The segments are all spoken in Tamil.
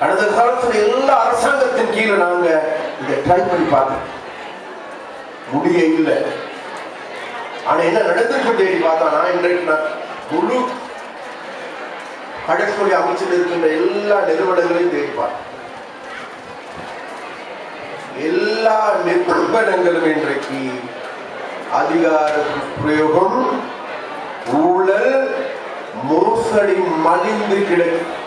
அடுத்த காலத்துல எல்லா அரசாங்கத்தின் கீழே நாங்க இதை ட்ரை பண்ணி பார்த்தோம். முடிய இல்லை. ஆனா என்ன நடந்திருக்கு தேடி பார்த்தா நான் இன்றைக்கு நான் முழு கடற்கொலை அமைச்சில் இருக்கின்ற எல்லா நிறுவனங்களையும் தேடி பார்த்தேன் எல்லா நிறுவனங்களும் இன்றைக்கு அதிகார பிரயோகம் ஊழல் மோசடி மலிந்து கிடக்கு.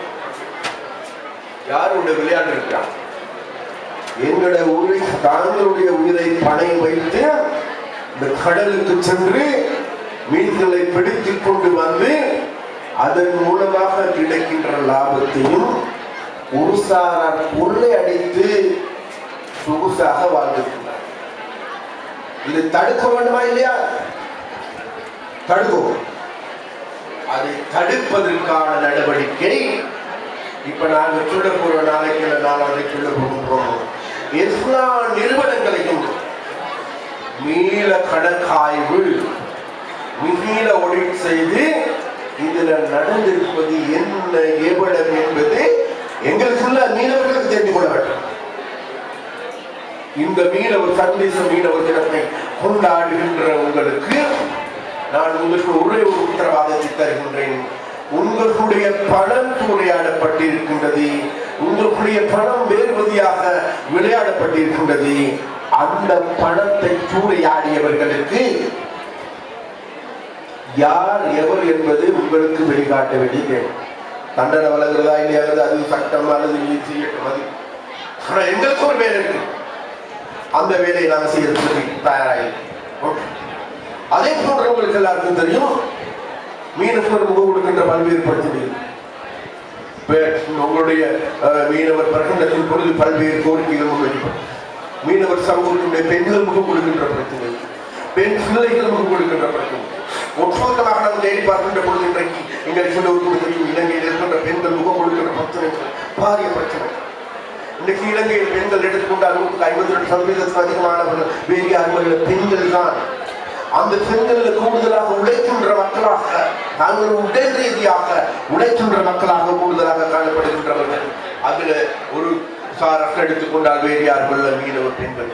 யாருடைய விளையாட்டு இருக்கான் எங்களுடைய உயிரை தாங்களுடைய உயிரை பணை வைத்து இந்த கடலுக்கு சென்று மீன்களை பிடித்துக் கொண்டு வந்து அதன் மூலமாக கிடைக்கின்ற லாபத்தையும் உருசாரார் பொருளை அடித்து சொகுசாக வாழ்ந்திருக்கிறார் இது தடுக்க வேண்டுமா இல்லையா? தடுக்கும். அதை தடுப்பதற்கான நடவடிக்கை இப்ப நாங்கள் சொல்ல போற நாளைக்கு இல்லை நாளைக்கு சொல்ல போகின்றோம். எல்லா நிறுவனங்களையும் மீள கணக்காய்வு மீள ஒழிப்பு செய்து இதுல நடந்திருப்பது என்ன எவ்வளவு என்பது எங்களுக்குள்ள மீனவர்களுக்கு தெரிந்து கொள்ள வேண்டும். இந்த மீனவர் சர்வதேச மீனவர் தினத்தை கொண்டாடுகின்ற உங்களுக்கு நான் உங்களுக்கு ஒரே ஒரு உத்தரவாதத்தை தருகின்றேன். உங்களுடைய பணம் சூறையாடப்பட்டிருக்கின்றது உங்களுடைய பணம் வேறுபதியாக விளையாடப்பட்டிருக்கின்றது. அந்த பணத்தை சூறையாடியவர்களுக்கு யார் எவர் என்பது உங்களுக்கு வெளிக்காட்ட வேண்டியது. தண்டனை வழங்குறதா இல்லையா? அது சட்டம் அல்லது செய்யட்டும். அது எங்களுக்கு ஒரு வேலை இருக்கு. அந்த வேலையை நாங்கள் செய்யறதுக்கு தயாராக அதே போன்ற உங்களுக்கு எல்லாருக்கும் தெரியும் மீனவர் முகம் கொடுக்கின்ற பல்வேறு பிரச்சனைகள். உங்களுடைய மீனவர் பிரகடனத்தின் பொழுது பல்வேறு கோரிக்கைகள் முன்வைக்கப்படும். மீனவர் சமூகத்தினுடைய பெண்கள் முகம் கொடுக்கின்ற பிரச்சனை பெண் பிள்ளைகள் முகம் கொடுக்கின்ற பிரச்சனை ஒட்டுமொத்தமாக நாம் தேடி பார்க்கின்ற பொழுது இன்றைக்கு எங்கள் எல்லோருக்கும் தெரியும் இலங்கையில் இருக்கின்ற பெண்கள் முகம் கொடுக்கின்ற பிரச்சனைகள் பாரிய பிரச்சனை இன்றைக்கு இலங்கையில் பெண்கள் எடுத்துக்கொண்டால் நூற்றுக்கு ஐம்பத்தி ரெண்டு சதவீதத்துக்கு அதிகமானவர்கள் வேறு யாரும் பெண்கள் தான். அந்த பெண்களில் கூடுதலாக உழைக்கின்ற மக்களாக நாங்கள் உடல் ரீதியாக உழைக்கின்ற மக்களாக கூடுதலாக காணப்படுகின்றவர்கள். அதுல ஒரு சாரத்தை எடுத்துக்கொண்டால் வேறு யார் கொள்ள மீனவ பெண்கள்?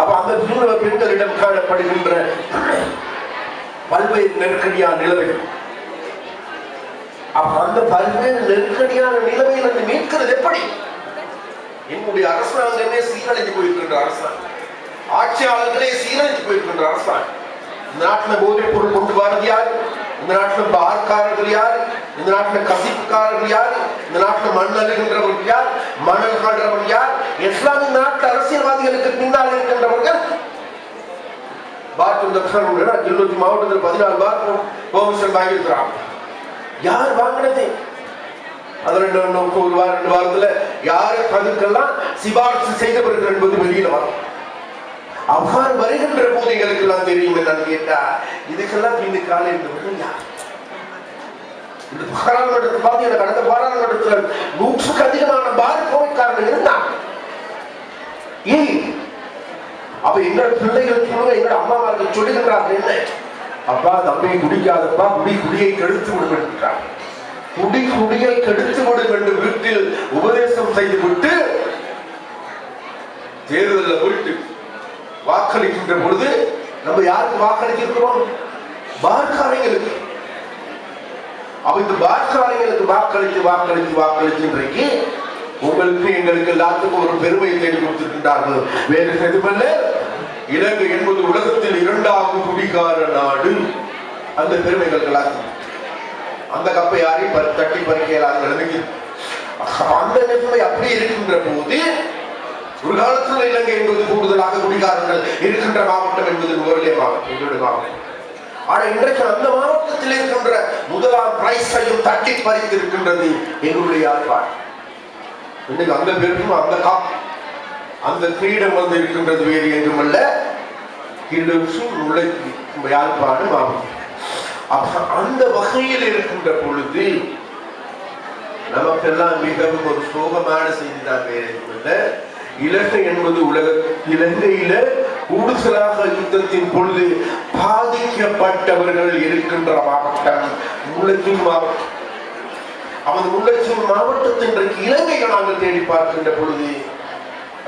அப்ப அந்த மீனவ பெண்களிடம் காணப்படுகின்ற பல்வேறு நெருக்கடியான நிலைமைகள். அப்ப அந்த பல்வேறு நெருக்கடியான நிலைமையிலிருந்து மீட்கிறது எப்படி? என்னுடைய அரசாங்கமே சீரழிஞ்சு போயிருக்கின்ற அரசாங்கம். ஆட்சியாளர்களே சீரழிஞ்சு போயிருக்கின்ற அரசாங்கம். இந்த நாட்டில் போதைப் பொருள் கொண்டு வரது யார்? இந்த நாட்டில் பார்க்காரர்கள் யார்? இந்த நாட்டில் கசிப்புக்காரர்கள் யார்? இந்த நாட்டில் மண் அழுகின்றவர்கள் யார்? மணல் காடுறவர்கள் யார்? இஸ்லாமிய நாட்டு அரசியல்வாதிகளுக்கு பின்னால் இருக்கின்றவர்கள். பாத் இந்த கிள்ளூத்தி மாவட்டத்தில் பதினாலு பாத்ரூம் பெர்மிஷன் வாங்கியிருக்கிறான் யார் வாங்கினது? அது ரெண்டு ரெண்டு ஒரு வாரம் ரெண்டு வாரத்தில் யாரு அதுக்கெல்லாம் சிபாரிசு செய்தவர்கள் என்பது வெளியில் வரும். அவ்வாறு வருகின்ற போது எங்களுக்கு எல்லாம் தெரியும் என்னன்னு கேட்டா இதுக்கெல்லாம் பின்னுக்கால இருந்தவர்கள் யார் இந்த பாராளுமன்றத்தில் எனக்கு கடந்த பாராளுமன்றத்தில் நூற்றுக்கு அதிகமான பார் கோவைக்காரர்கள் இருந்தான் ஏன் அப்ப எங்களோட பிள்ளைகள் சொல்லுங்க எங்களோட அம்மாமார்கள் சொல்லுகின்றார்கள் என்ன? அப்பா தம்பி குடிக்காதப்பா குடி குடியை கெடுத்து விடும் என்கிறார் குடி குடியை கெடுத்து விடும் என்று வீட்டில் உபதேசம் செய்து விட்டு தேர்தலில் போயிட்டு வாக்களிக்கின்ற பொழுது நம்ம யாருக்கு வாக்களிக்கிறோம்? பார்க்காரங்களுக்கு அப்ப இந்த பார்க்காரங்களுக்கு வாக்களித்து வாக்களித்து வாக்களித்து இன்றைக்கு உங்களுக்கு எங்களுக்கு எல்லாத்துக்கும் ஒரு பெருமையை தேடி கொடுத்திருக்கின்றார்கள். வேறு எதுவல்ல இலங்கை என்பது உலகத்தில் இரண்டாவது குடிகார நாடு. அந்த பெருமைகள் எல்லாத்துக்கும் அந்த கப்பை யாரையும் தட்டி பறிக்க இயலாத. அந்த நிலைமை அப்படி இருக்கின்ற போது ஒரு காலத்தில் இலங்கை என்பது கூடுதலாக குடிகாரர்கள் இருக்கின்ற மாவட்டம் என்பது நுவரெலியா மாவட்டம் எங்களுடைய மாவட்டம். ஆனா இன்றைக்கு அந்த மாவட்டத்தில் இருக்கின்ற முதலாம் பிரைஸையும் தட்டி பறித்திருக்கின்றது எங்களுடைய யாழ்ப்பாணம் இன்னைக்கு அந்த பெருக்கும் அந்த காப் அந்த கிரீடம் வந்து இருக்கின்றது வேறு என்றும் அல்ல கிழசும் முல்லை யாழ்ப்பாடு ஆகும். அப்ப அந்த வகையில் இருக்கின்ற பொழுது நமக்கெல்லாம் மிகவும் ஒரு சோகமான செய்தி தான் வேற எதுவுமில்ல இலங்கை என்பது உலக இலங்கையில கூடுதலாக யுத்தத்தின் பொழுது பாதிக்கப்பட்டவர்கள் இருக்கின்ற மாவட்டம் முல்லைத்தீவு மாவட்டம். அவன் முல்லைத்தீவு மாவட்டத்தின் இன்றைக்கு இலங்கையை நாங்கள் தேடி பார்க்கின்ற பொழுது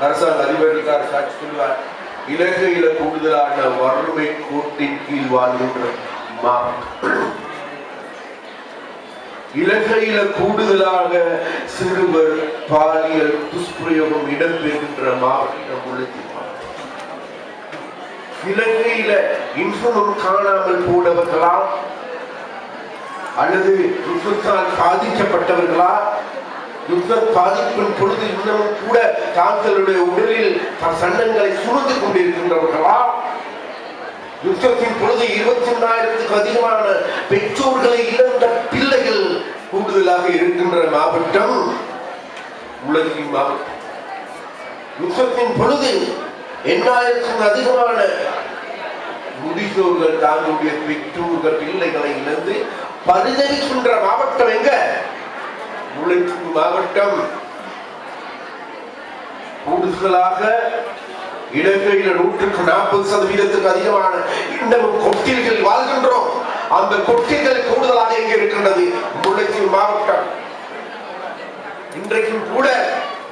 அரசாங்க அதிபர் சாட்சி சொல்வார் இலங்கையில கூடுதலான வறுமை கோட்டின் கீழ் வாழ்கின்ற மாவட்டம். இலங்கையில கூடுதலாக சிறுவர் பாலியல் துஷ்பிரயோகம் இடம்பெறுகின்ற மாவட்டம் உள்ளது இலங்கையில இன்சுலம் காணாமல் போனவர்களா? அல்லது யுத்தத்தால் பாதிக்கப்பட்டவர்களா? யுத்த பாதிப்பின் பொழுது இன்னமும் கூட தாங்களுடைய உடலில் த- சன்னங்களை சுமந்து கொண்டிருக்கின்றவர்களா? யுத்தத்தின் பொழுது இருபத்தி ஒன்றாயிரத்துக்கு அதிகமான பெற்றோர்களை இழந்த பிள்ளைகள் கூடுதலாக இருக்கின்ற மாவட்டம் உலகின் மாவட்டம். யுத்தத்தின் பொழுது எண்ணாயிரத்துக்கும் அதிகமான முடிசோர்கள் தாங்களுடைய பெற்றோர்கள் பிள்ளைகளை இழந்து பரிதவிக்கின்ற மாவட்டம் எங்க? உழைக்கும் மாவட்டம். கூடுதலாக இலங்கையில நூற்றுக்கு நாற்பது சதவீதத்துக்கு அதிகமான இன்னமும் கொட்டில்கள் வாழ்கின்றோம். அந்த கொட்டைகள் கூடுதலாக எங்க இருக்கின்றது? முல்லைத்தீவு மாவட்டம். இன்றைக்கும் கூட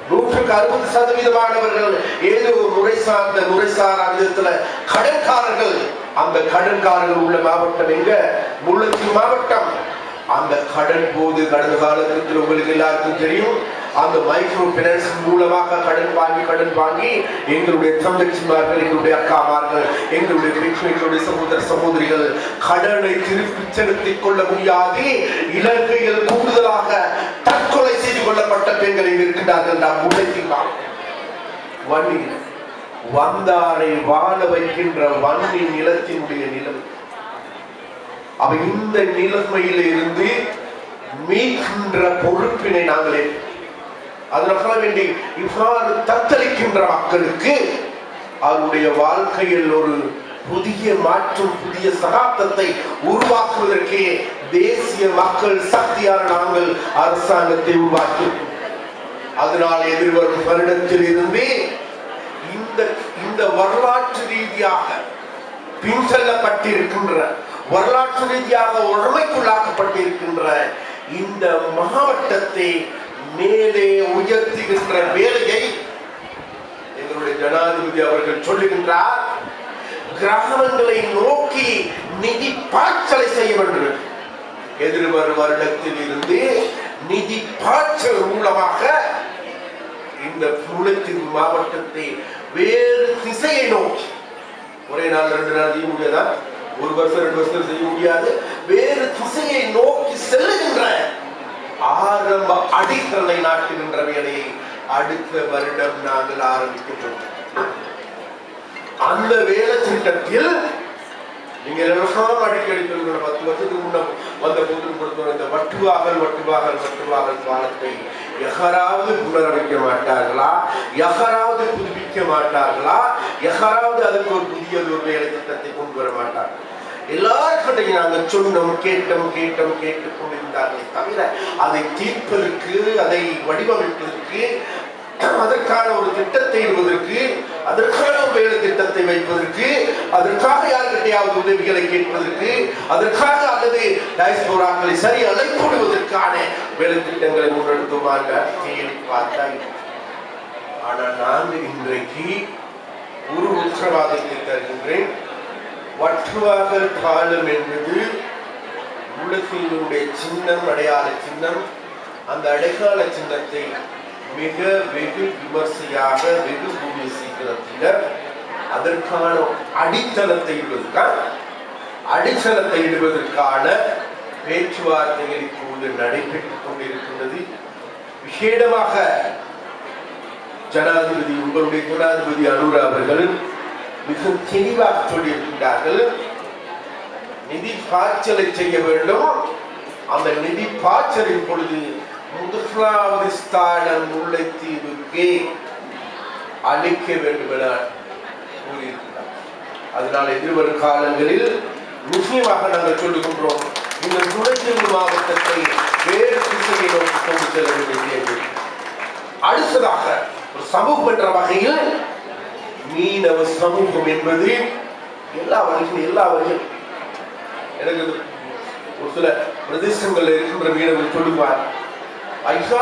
நூற்றுக்கு அறுபது சதவீதமானவர்கள் ஏதோ ஒரு முறை சார்ந்த முறைசாரா விதத்துல கடன்காரர்கள் அந்த கடன்காரர்கள் உள்ள மாவட்டம் எங்க? முல்லைத்தீவு மாவட்டம். அந்த கடன் போது கடந்த காலத்தில் உங்களுக்கு எல்லாருக்கும் தெரியும் அந்த மைக்ரோ பினான்ஸ் மூலமாக கடன் வாங்கி கடன் வாங்கி எங்களுடைய தங்கச்சிமார்கள் எங்களுடைய அக்காமார்கள் எங்களுடைய பெற்றோர், எங்களுடைய சகோதர சகோதரிகள் கடனை திருப்பி செலுத்திக் கொள்ள முடியாது. இலங்கையில் கூடுதலாக தற்கொலை செய்து கொள்ளப்பட்ட பெண்கள் இருக்கின்றார்கள் நாம் முன்னைக்கலாம் வன்னி வந்தாரை வாழ வைக்கின்ற வன்னி நிலத்தினுடைய நிலம். அவ இந்த நிலைமையில இருந்து மீட்கின்ற பொறுப்பினை நாங்களே அதனால சொல்ல வேண்டி இவ்வாறு தத்தளிக்கின்ற மக்களுக்கு அவருடைய வாழ்க்கையில் ஒரு புதிய மாற்றம் புதிய சகாப்தத்தை உருவாக்குவதற்கே தேசிய மக்கள் சக்தியால் நாங்கள் அரசாங்கத்தை உருவாக்கி. அதனால் எதிர்வரும் வருடத்தில் இருந்தே இந்த இந்த வரலாற்று ரீதியாக பின்செல்லப்பட்டிருக்கின்ற வரலாற்று ரீதியாக ஒருமைக்குள்ளாக்கப்பட்டிருக்கின்ற இந்த மாவட்டத்தை மேலே உயர்த்துகின்ற வேலையை எங்களுடைய ஜனாதிபதி அவர்கள் சொல்லுகின்றார். கிராமங்களை நோக்கி நிதி பாய்ச்சலை செய்ய வேண்டும். எதிர்வரும் வருடத்தில் இருந்து நிதி பாய்ச்சல் மூலமாக இந்த முல்லைத்தீவு மாவட்டத்தை வேறு திசையை நோக்கி. ஒரே நாள் ரெண்டு நாள் செய்ய முடியாதா? ஒரு வருஷம் ரெண்டு வருஷம் செய்ய முடியாது. வேறு திசையை நோக்கி செல்லுகின்ற ஆரம்ப அடித்தளை நாட்டுகின்ற வேலையை அடுத்த வருடம் நாங்கள் ஆரம்பிக்கின்றோம். அந்த வேலை திட்டத்தில் நீங்க எல்லாம் அடிக்கடி சொல்லுங்க பத்து வருஷத்துக்கு முன்ன வந்த போது கொடுத்த இந்த வட்டுவாகல் வட்டுவாகல் வட்டுவாகல் பாலத்தை எகராவது புனரமைக்க மாட்டார்களா? எகராவது புதுப்பிக்க மாட்டார்களா? எகராவது அதுக்கு ஒரு புதிய ஒரு வேலை திட்டத்தை கொண்டு வர மாட்டார்கள்? எல்லார்கிட்டையும் நாங்கள் சொன்னோம் கேட்டோம் கேட்டோம் கேட்டுக் கொண்டிருந்தார்களே தவிர அதை தீர்ப்பதற்கு அதை வடிவமைப்பதற்கு அதற்கான ஒரு திட்டத்தை இடுவதற்கு அதற்கான ஒரு வேலை திட்டத்தை வைப்பதற்கு அதற்காக யார்கிட்டையாவது உதவிகளை கேட்பதற்கு அதற்காக அல்லது டயஸ்போராக்களை சரி அழைப்புடுவதற்கான வேலை திட்டங்களை முன்னெடுத்துமாங்க தேடி பார்த்தா ஆனால் நான் இன்றைக்கு ஒரு உத்தரவாதத்தை தருகின்றேன். வற்றுவாகல் காலம் என்பது உலகினுடைய சின்னம் அடையாள சின்னம். அந்த அடையாள சின்னத்தை மிக வெகு விமர்சையாக வெகு கூடிய சீக்கிரத்தில் அதற்கான அடித்தளத்தை இடுவதுதான் அடித்தளத்தை இடுவதற்கான பேச்சுவார்த்தைகள் இப்போது நடைபெற்றுக் கொண்டிருக்கின்றது. விசேடமாக ஜனாதிபதி உங்களுடைய ஜனாதிபதி அனுரா அவர்கள் மிகவும் தெளிவாக சொல்லியிருக்கின்றார்கள். நிதி பாய்ச்சலை செய்ய வேண்டும். அந்த நிதி பாய்ச்சலின் பொழுது முதலாவது ஸ்தானம் முல்லைத்தீவுக்கு அளிக்க வேண்டும் என கூறியிருக்கிறார். அதனால் எதிர்வரும் காலங்களில் முக்கியமாக நாங்கள் சொல்லுகின்றோம் இந்த முல்லைத்தீவு மாவட்டத்தை வேறு திசையை நோக்கி கொண்டு செல்ல வேண்டியது அடுத்ததாக ஒரு சமூகம் என்ற வகையில் மீனவ சமூகம் என்பது எல்லா வகையும் எல்லா வகையும் எனக்கு ஒரு சில பிரதேசங்கள்ல இருக்கின்ற மீனவர் சொல்லுவார் ஐயா